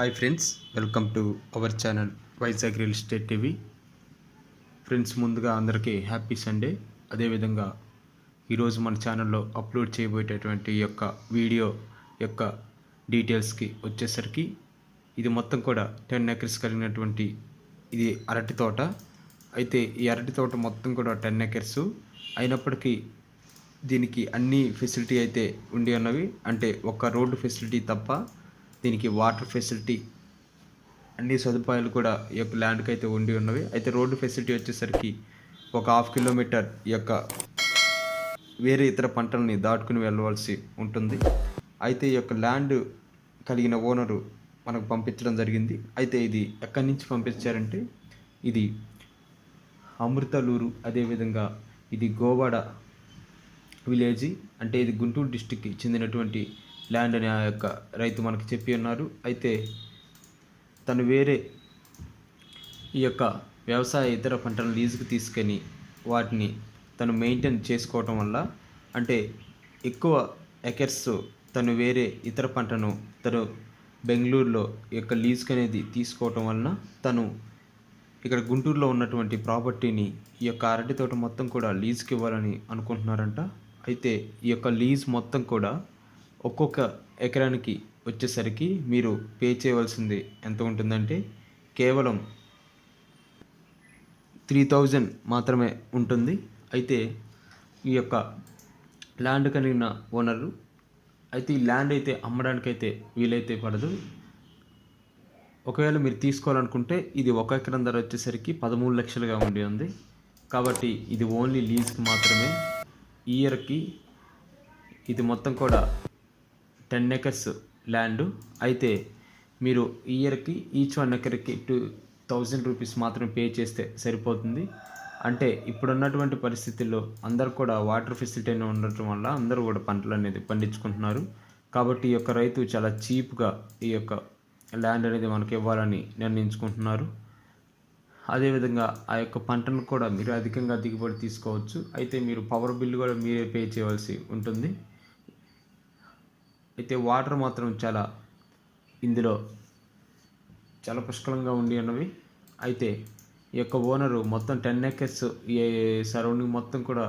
Hi friends welcome to our channel Vizag real estate TV friends ముందుగా అందరికీ happy Sunday అదేవిధంగా ఈరోజు మన ఛానల్లో అప్లోడ్ చేయబోయేటటువంటి యొక్క వీడియో యొక్క డీటెయిల్స్కి వచ్చేసరికి ఇది మొత్తం కూడా టెన్ ఎకర్స్ కలిగినటువంటి ఇది అరటి తోట. అయితే ఈ అరటి తోట మొత్తం కూడా టెన్ ఎకర్స్ అయినప్పటికీ దీనికి అన్ని ఫెసిలిటీ అయితే ఉండి ఉన్నవి. అంటే ఒక రోడ్డు ఫెసిలిటీ తప్ప దీనికి వాటర్ ఫెసిలిటీ అన్ని సదుపాయాలు కూడా ఈ యొక్క ల్యాండ్కి అయితే ఉండి ఉన్నవి. అయితే రోడ్డు ఫెసిలిటీ వచ్చేసరికి ఒక హాఫ్ కిలోమీటర్ ఈ యొక్క వేరే ఇతర పంటల్ని దాటుకుని వెళ్ళవలసి ఉంటుంది. అయితే ఈ యొక్క ల్యాండ్ కలిగిన ఓనరు మనకు పంపించడం జరిగింది. అయితే ఇది ఎక్కడి నుంచి పంపించారంటే ఇది అమృతలూరు అదేవిధంగా ఇది గోవాడ విలేజ్ అంటే ఇది గుంటూరు డిస్టిక్కి చెందినటువంటి ల్యాండ్ అని ఆ యొక్క రైతు మనకు చెప్పి ఉన్నారు. అయితే తను వేరే ఈ యొక్క వ్యవసాయ ఇతర పంటలను లీజుకు తీసుకొని వాటిని తను మెయింటైన్ చేసుకోవటం వల్ల అంటే ఎక్కువ ఎకర్స్ తను వేరే ఇతర పంటను తను బెంగళూరులో ఈ యొక్క లీజ్కి అనేది తీసుకోవటం వలన తను ఇక్కడ గుంటూరులో ఉన్నటువంటి ప్రాపర్టీని ఈ యొక్క అరటి తోట మొత్తం కూడా లీజుకి ఇవ్వాలని అనుకుంటున్నారంట. అయితే ఈ యొక్క లీజ్ మొత్తం కూడా ఒక్కొక్క ఎకరానికి వచ్చేసరికి మీరు పే చేయవలసింది ఎంత ఉంటుందంటే కేవలం త్రీ థౌజండ్ మాత్రమే ఉంటుంది. అయితే ఈ యొక్క ల్యాండ్ కలిగిన ఓనరు అయితే ఈ ల్యాండ్ అయితే అమ్మడానికైతే వీలైతే పడదు. ఒకవేళ మీరు తీసుకోవాలనుకుంటే ఇది ఒక ఎకరం ధర వచ్చేసరికి పదమూడు లక్షలుగా ఉండి ఉంది. కాబట్టి ఇది ఓన్లీ లీజ్కి మాత్రమే. ఇయర్కి ఇది మొత్తం కూడా టెన్ ఎకర్స్ ల్యాండ్. అయితే మీరు ఇయర్కి ఈచ్ వన్ ఎకర్కి టూ థౌజండ్ రూపీస్ మాత్రమే పే చేస్తే సరిపోతుంది. అంటే ఇప్పుడున్నటువంటి పరిస్థితుల్లో అందరు కూడా వాటర్ ఫెసిలిటీ అనేది ఉండటం వల్ల అందరూ కూడా పంటలు అనేది పండించుకుంటున్నారు. కాబట్టి ఈ యొక్క రైతు చాలా చీప్గా ఈ యొక్క ల్యాండ్ అనేది మనకి ఇవ్వాలని నిర్ణయించుకుంటున్నారు. అదేవిధంగా ఆ యొక్క పంటను కూడా మీరు అధికంగా దిగుబడి తీసుకోవచ్చు. అయితే మీరు పవర్ బిల్లు కూడా మీరే పే చేయవలసి ఉంటుంది. అయితే వాటర్ మాత్రం చాలా ఇందులో చాలా పుష్కలంగా ఉండి ఉన్నవి. అయితే ఈ యొక్క ఓనరు మొత్తం టెన్ ఎకర్స్ ఈ సరౌండింగ్ మొత్తం కూడా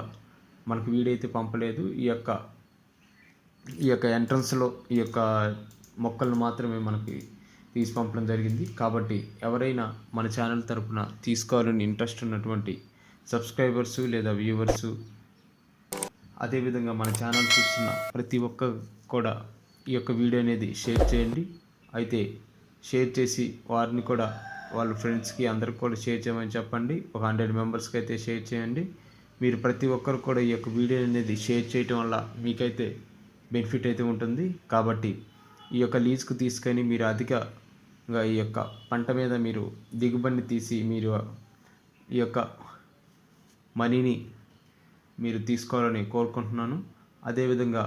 మనకు వీడైతే పంపలేదు. ఈ యొక్క ఈ యొక్క ఎంట్రన్స్లో ఈ యొక్క మొక్కలను మాత్రమే మనకి తీసి పంపడం జరిగింది. కాబట్టి ఎవరైనా మన ఛానల్ తరపున తీసుకోవాలని ఇంట్రెస్ట్ ఉన్నటువంటి సబ్స్క్రైబర్స్ లేదా వ్యూవర్సు అదేవిధంగా మన ఛానల్ చూస్తున్న ప్రతి ఒక్క కూడా ఈ యొక్క వీడియో అనేది షేర్ చేయండి. అయితే షేర్ చేసి వారిని కూడా వాళ్ళ ఫ్రెండ్స్కి అందరికి కూడా షేర్ చేయమని చెప్పండి. ఒక హండ్రెడ్ మెంబర్స్కి అయితే షేర్ చేయండి. మీరు ప్రతి ఒక్కరు కూడా ఈ యొక్క వీడియో అనేది షేర్ చేయటం వల్ల మీకైతే బెనిఫిట్ అయితే ఉంటుంది. కాబట్టి ఈ యొక్క లీజ్కు తీసుకొని మీరు అధికంగా ఈ యొక్క పంట మీద మీరు దిగుబడిని తీసి మీరు ఈ యొక్క మనీని మీరు తీసుకోవాలని కోరుకుంటున్నాను. అదేవిధంగా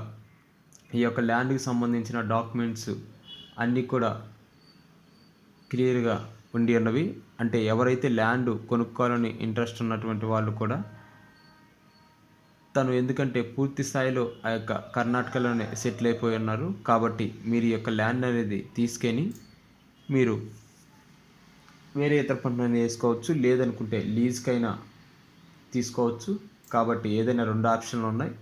ఈ యొక్క ల్యాండ్కి సంబంధించిన డాక్యుమెంట్స్ అన్నీ కూడా క్లియర్గా ఉండి ఉన్నవి. అంటే ఎవరైతే ల్యాండ్ కొనుక్కోవాలని ఇంట్రెస్ట్ ఉన్నటువంటి వాళ్ళు కూడా తను ఎందుకంటే పూర్తి స్థాయిలో ఆ యొక్క కర్ణాటకలోనే సెటిల్ అయిపోయి ఉన్నారు. కాబట్టి మీరు యొక్క ల్యాండ్ అనేది తీసుకొని మీరు వేరే ఇతర పనులను వేసుకోవచ్చు. లేదనుకుంటే లీజ్కైనా తీసుకోవచ్చు. కాబట్టి ఏదైనా రెండు ఆప్షన్లు ఉన్నాయి.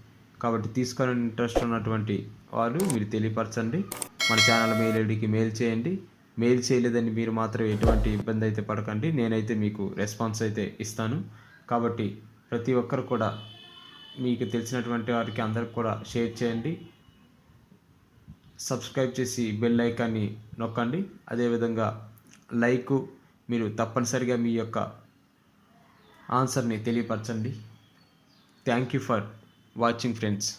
కాబట్టి తీసుకోవాలని ఇంట్రెస్ట్ ఉన్నటువంటి వారు మీరు తెలియపరచండి. మన ఛానల్ మెయిల్ ఐడికి మెయిల్ చేయండి. మెయిల్ చేయలేదని మీరు మాత్రం ఎటువంటి ఇబ్బంది అయితే పడకండి. నేనైతే మీకు రెస్పాన్స్ అయితే ఇస్తాను. కాబట్టి ప్రతి ఒక్కరు కూడా మీకు తెలిసినటువంటి వారికి అందరికి కూడా షేర్ చేయండి. సబ్స్క్రైబ్ చేసి బెల్ ఐకాన్ని నొక్కండి. అదేవిధంగా లైక్ మీరు తప్పనిసరిగా మీ యొక్క ఆన్సర్ని తెలియపరచండి. Thank you for watching friends